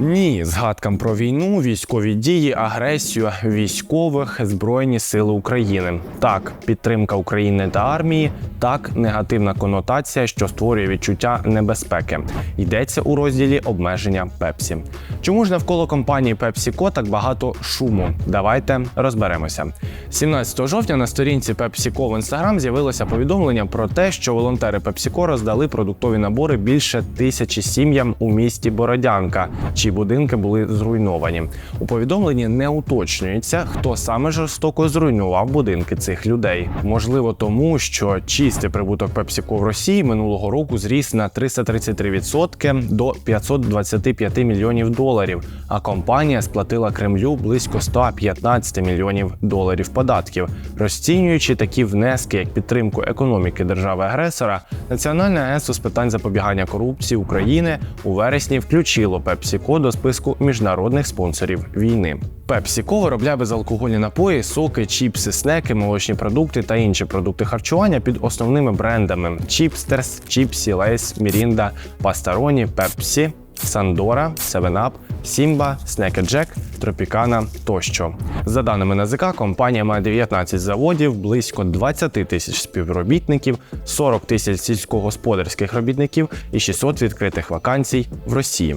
Ні, згадкам про війну, військові дії, агресію, військових, збройні сили України. Так, підтримка України та армії, так, негативна конотація, що створює відчуття небезпеки. Йдеться у розділі обмеження Пепсі. Чому ж навколо компанії PepsiCo так багато шуму? Давайте розберемося. 17 жовтня на сторінці PepsiCo в Instagram з'явилося повідомлення про те, що волонтери PepsiCo роздали продуктові набори більше тисячі сім'ям у місті Бородянка, чиї будинки були зруйновані. У повідомленні не уточнюється, хто саме жорстоко зруйнував будинки цих людей. Можливо, тому що чистий прибуток PepsiCo в Росії минулого року зріс на 333% до 525 мільйонів доларів. А компанія сплатила Кремлю близько 115 мільйонів доларів податків, розцінюючи такі внески як підтримку економіки держави-агресора. Національне агентство з питань запобігання корупції України у вересні включило PepsiCo до списку міжнародних спонсорів війни. PepsiCo виробляє безалкогольні напої, соки, чіпси, снеки, молочні продукти та інші продукти харчування під основними брендами: Чіпстерс, Чіпсі, Лейс, Мірінда, Пастароні, Пепсі. Сандора, 7up, Сімба, Джек, Тропікана тощо. За даними НАЗК, компанія має 19 заводів, близько 20 тисяч співробітників, 40 тисяч сільськогосподарських робітників і 600 відкритих вакансій в Росії.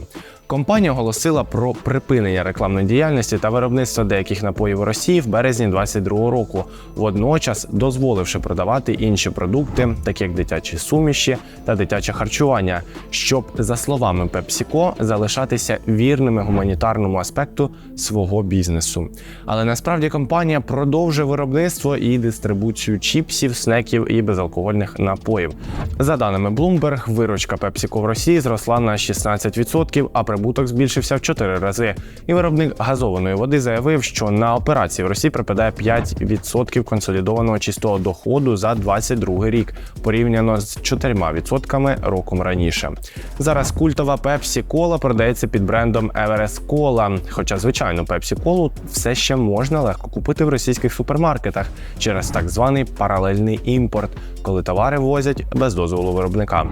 Компанія оголосила про припинення рекламної діяльності та виробництва деяких напоїв у Росії в березні 2022 року, водночас дозволивши продавати інші продукти, такі як дитячі суміші та дитяче харчування, щоб, за словами PepsiCo, залишатися вірними гуманітарному аспекту свого бізнесу. Але насправді компанія продовжує виробництво і дистрибуцію чіпсів, снеків і безалкогольних напоїв. За даними Bloomberg, виручка PepsiCo в Росії зросла на 16%, а прибуток збільшився в 4 рази. І виробник газованої води заявив, що на операції в Росії припадає 5% консолідованого чистого доходу за 22 рік, порівняно з 4% роком раніше. Зараз культова Pepsi Cola продається під брендом Everest Cola, хоча звичайно Pepsi Cola все ще можна легко купити в російських супермаркетах через так званий паралельний імпорт, коли товари ввозять без дозволу виробника.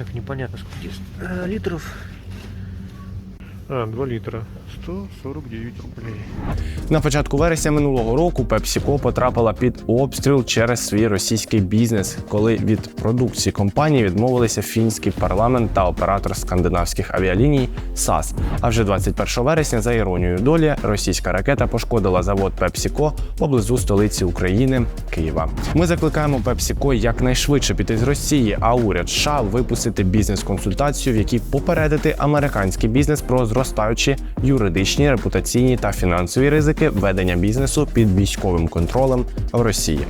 Так, непонятно, сколько здесь э, литров. А, 2 литра. 149 рублей. На початку вересня минулого року PepsiCo потрапила під обстріл через свій російський бізнес, коли від продукції компанії відмовилися фінський парламент та оператор скандинавських авіаліній САС. А вже 21 вересня, за іронією долі, російська ракета пошкодила завод PepsiCo поблизу столиці України Києва. Ми закликаємо PepsiCo якнайшвидше піти з Росії, а уряд США випустити бізнес-консультацію, в якій попередити американський бізнес про зростаючі юридичні, репутаційні та фінансові ризики ведення бізнесу під військовим контролем в Росії.